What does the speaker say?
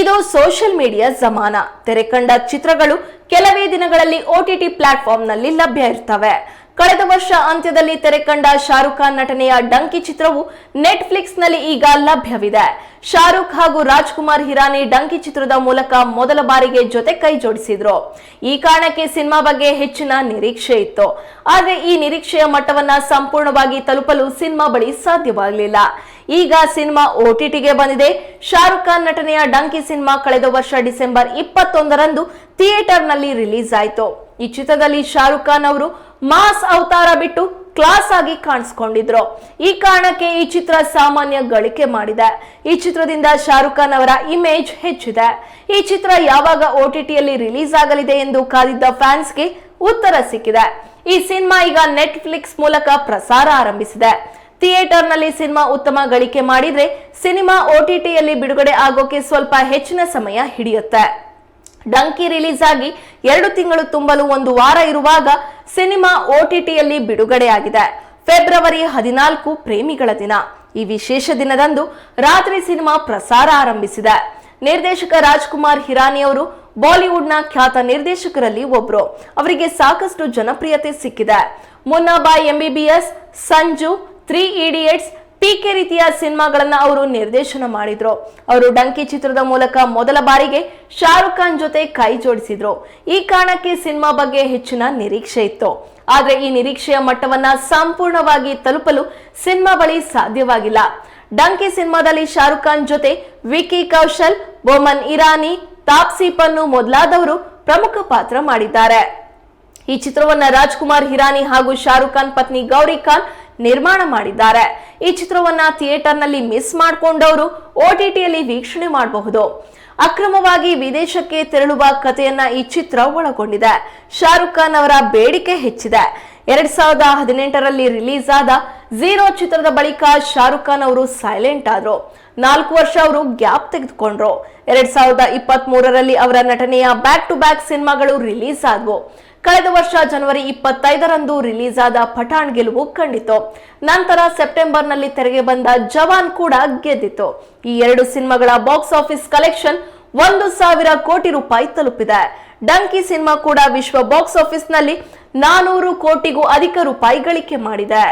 ಇದು social media ಜಮಾನ. ತೆರೆಕಂಡ ಚಿತ್ರಗಳು ಕೆಲವೇ ದಿನಗಳಲ್ಲಿ ಒಟಿಟಿ ಪ್ಲಾಟ್ಫಾರ್ಮ್ನಲ್ಲಿ ಲಭ್ಯ ಇರ್ತವೆ. ಕಳೆದ ವರ್ಷ ಅಂತ್ಯದಲ್ಲಿ ತೆರೆಕಂಡ ಶಾರುಖ್ ಖಾನ್ ನಟನೆಯ ಡಂಕಿ ಚಿತ್ರವು ನೆಟ್ಫ್ಲಿಕ್ಸ್ನಲ್ಲಿ ಈಗ ಲಭ್ಯವಿದೆ. ಶಾರುಖ್ ಹಾಗೂ ರಾಜ್ಕುಮಾರ್ ಹಿರಾನಿ ಡಂಕಿ ಚಿತ್ರದ ಮೂಲಕ ಮೊದಲ ಬಾರಿಗೆ ಜೊತೆ ಕೈ ಜೋಡಿಸಿದ್ರು. ಈ ಕಾರಣಕ್ಕೆ ಸಿನಿಮಾ ಬಗ್ಗೆ ಹೆಚ್ಚಿನ ನಿರೀಕ್ಷೆ ಇತ್ತು. ಆದರೆ ಈ ನಿರೀಕ್ಷೆಯ ಮಟ್ಟವನ್ನ ಸಂಪೂರ್ಣವಾಗಿ ತಲುಪಲು ಸಿನಿಮಾ ಬಳಿ ಸಾಧ್ಯವಾಗಲಿಲ್ಲ. ಈಗ ಸಿನಿಮಾ ಓಟಿಟಿಗೆ ಬಂದಿದೆ. ಶಾರುಖ್ ಖಾನ್ ನಟನೆಯ ಡಂಕಿ ಸಿನಿಮಾ ಕಳೆದ ವರ್ಷ ಡಿಸೆಂಬರ್ ಇಪ್ಪತ್ತೊಂದರಂದು ಥಿಯೇಟರ್ನಲ್ಲಿ ರಿಲೀಸ್ ಆಯಿತು. ಈ ಚಿತ್ರದಲ್ಲಿ ಶಾರುಖ್ ಖಾನ್ ಅವರು ಮಾಸ್ ಅವತಾರ ಬಿಟ್ಟು ಕ್ಲಾಸ್ ಆಗಿ ಕಾಣಿಸ್ಕೊಂಡಿದ್ರು. ಈ ಕಾರಣಕ್ಕೆ ಈ ಚಿತ್ರ ಸಾಮಾನ್ಯ ಗಳಿಕೆ ಮಾಡಿದೆ. ಈ ಚಿತ್ರದಿಂದ ಶಾರುಖ್ ಖಾನ್ ಅವರ ಇಮೇಜ್ ಹೆಚ್ಚಿದೆ. ಈ ಚಿತ್ರ ಯಾವಾಗ ಓಟಿಟಿಯಲ್ಲಿ ರಿಲೀಸ್ ಆಗಲಿದೆ ಎಂದು ಕಾದಿದ್ದ ಫ್ಯಾನ್ಸ್ಗೆ ಉತ್ತರ ಸಿಕ್ಕಿದೆ. ಈ ಸಿನಿಮಾ ಈಗ ನೆಟ್ಫ್ಲಿಕ್ಸ್ ಮೂಲಕ ಪ್ರಸಾರ ಆರಂಭಿಸಿದೆ. ಥಿಯೇಟರ್ನಲ್ಲಿ ಸಿನಿಮಾ ಉತ್ತಮ ಗಳಿಕೆ ಮಾಡಿದ್ರೆ ಸಿನಿಮಾ ಓಟಿಟಿಯಲ್ಲಿ ಬಿಡುಗಡೆ ಆಗೋಕೆ ಸ್ವಲ್ಪ ಹೆಚ್ಚಿನ ಸಮಯ ಹಿಡಿಯುತ್ತೆ. ಡಂಕಿ ರಿಲೀಸ್ ಆಗಿ ಎರಡು ತಿಂಗಳು ತುಂಬಲು ಒಂದು ವಾರ ಇರುವಾಗ ಸಿನಿಮಾ ಓಟಿಟಿಯಲ್ಲಿ ಬಿಡುಗಡೆಯಾಗಿದೆ. ಫೆಬ್ರವರಿ ಹದಿನಾಲ್ಕು ಪ್ರೇಮಿಗಳ ದಿನ. ಈ ವಿಶೇಷ ದಿನದಂದು ರಾತ್ರಿ ಸಿನಿಮಾ ಪ್ರಸಾರ ಆರಂಭಿಸಿದೆ. ನಿರ್ದೇಶಕ ರಾಜ್ಕುಮಾರ್ ಹಿರಾನಿ ಅವರು ಬಾಲಿವುಡ್ನ ಖ್ಯಾತ ನಿರ್ದೇಶಕರಲ್ಲಿ ಒಬ್ರು. ಅವರಿಗೆ ಸಾಕಷ್ಟು ಜನಪ್ರಿಯತೆ ಸಿಕ್ಕಿದೆ. Munna Bhai MBBS Sanju, three idiots PK ರೀತಿಯ ಸಿನಿಮಾಗಳನ್ನ ಅವರು ನಿರ್ದೇಶನ ಮಾಡಿದ್ರು. ಅವರು ಡಂಕಿ ಚಿತ್ರದ ಮೂಲಕ ಮೊದಲ ಬಾರಿಗೆ ಶಾರುಖ್ ಖಾನ್ ಜೊತೆ ಕೈ ಜೋಡಿಸಿದ್ರು. ಈ ಕಾರಣಕ್ಕೆ ಸಿನಿಮಾ ಬಗ್ಗೆ ಹೆಚ್ಚಿನ ನಿರೀಕ್ಷೆ ಇತ್ತು. ಆದ್ರೆ ಈ ನಿರೀಕ್ಷೆಯ ಮಟ್ಟವನ್ನ ಸಂಪೂರ್ಣವಾಗಿ ತಲುಪಲು ಸಿನಿಮಾ ಬಳಿ ಸಾಧ್ಯವಾಗಿಲ್ಲ. ಡಂಕಿ ಸಿನಿಮಾದಲ್ಲಿ ಶಾರುಖ್ ಖಾನ್ ಜೊತೆ ವಿಕಿ ಕೌಶಲ್, ಬೊಮನ್ ಇರಾನಿ, ತಾಪ್ಸಿ ಪನ್ನು ಮೊದಲಾದವರು ಪ್ರಮುಖ ಪಾತ್ರ ಮಾಡಿದ್ದಾರೆ. ಈ ಚಿತ್ರವನ್ನ ರಾಜ್ಕುಮಾರ್, ಹಿರಾನಿ ಹಾಗೂ ಶಾರುಖ್ ಖಾನ್ ಪತ್ನಿ ಗೌರಿ ಖಾನ್ ನಿರ್ಮಾಣ ಮಾಡಿದ್ದಾರೆ. ಈ ಚಿತ್ರವನ್ನ ಥಿಯೇಟರ್ನಲ್ಲಿ ಮಿಸ್ ಮಾಡಿಕೊಂಡವರು ಓಟಿಟಿಯಲ್ಲಿ ವೀಕ್ಷಣೆ ಮಾಡಬಹುದು. ಅಕ್ರಮವಾಗಿ ವಿದೇಶಕ್ಕೆ ತೆರಳುವ ಕಥೆಯನ್ನ ಈ ಚಿತ್ರ ಒಳಗೊಂಡಿದೆ. ಶಾರುಖ್ ಖಾನ್ ಅವರ ಬೇಡಿಕೆ ಹೆಚ್ಚಿದೆ. ಎರಡ್ ಸಾವಿರದ ಹದಿನೆಂಟರಲ್ಲಿ ರಿಲೀಸ್ ಆದ ಝೀರೋ ಚಿತ್ರದ ಬಳಿಕ ಶಾರುಖ್ ಖಾನ್ ಅವರು ಸೈಲೆಂಟ್ ಆದ್ರು. ನಾಲ್ಕು ವರ್ಷ ಅವರು ಗ್ಯಾಪ್ ತೆಗೆದುಕೊಂಡ್ರು. ಎರಡ್ ಸಾವಿರದ ಇಪ್ಪತ್ತ್ ಮೂರರಲ್ಲಿ ಅವರ ನಟನೆಯ ಬ್ಯಾಕ್ ಟು ಬ್ಯಾಕ್ ಸಿನಿಮಾಗಳು ರಿಲೀಸ್ ಆದವು. ಕಳೆದ ವರ್ಷ ಜನವರಿ ಇಪ್ಪತ್ತೈದರಂದು ರಿಲೀಸ್ ಆದ ಪಠಾಣ್ ಗೆಲುವು ಕಂಡಿತು ನಂತರ ಸೆಪ್ಟೆಂಬರ್ನಲ್ಲಿ ತೆರೆಗೆ ಬಂದ ಜವಾನ್ ಕೂಡ ಗೆದ್ದಿತು ಈ ಎರಡು ಸಿನಿಮಾಗಳ ಬಾಕ್ಸ್ ಆಫೀಸ್ ಕಲೆಕ್ಷನ್ ಒಂದು ಸಾವಿರ ಕೋಟಿ ರೂಪಾಯಿ ತಲುಪಿದೆ. ಡಂಕಿ ಸಿನಿಮಾ ಕೂಡ ವಿಶ್ವ ಬಾಕ್ಸ್ ಆಫೀಸ್ನಲ್ಲಿ ನಾನೂರು ಕೋಟಿಗೂ ಅಧಿಕ ರೂಪಾಯಿ ಗಳಿಕೆ ಮಾಡಿದೆ.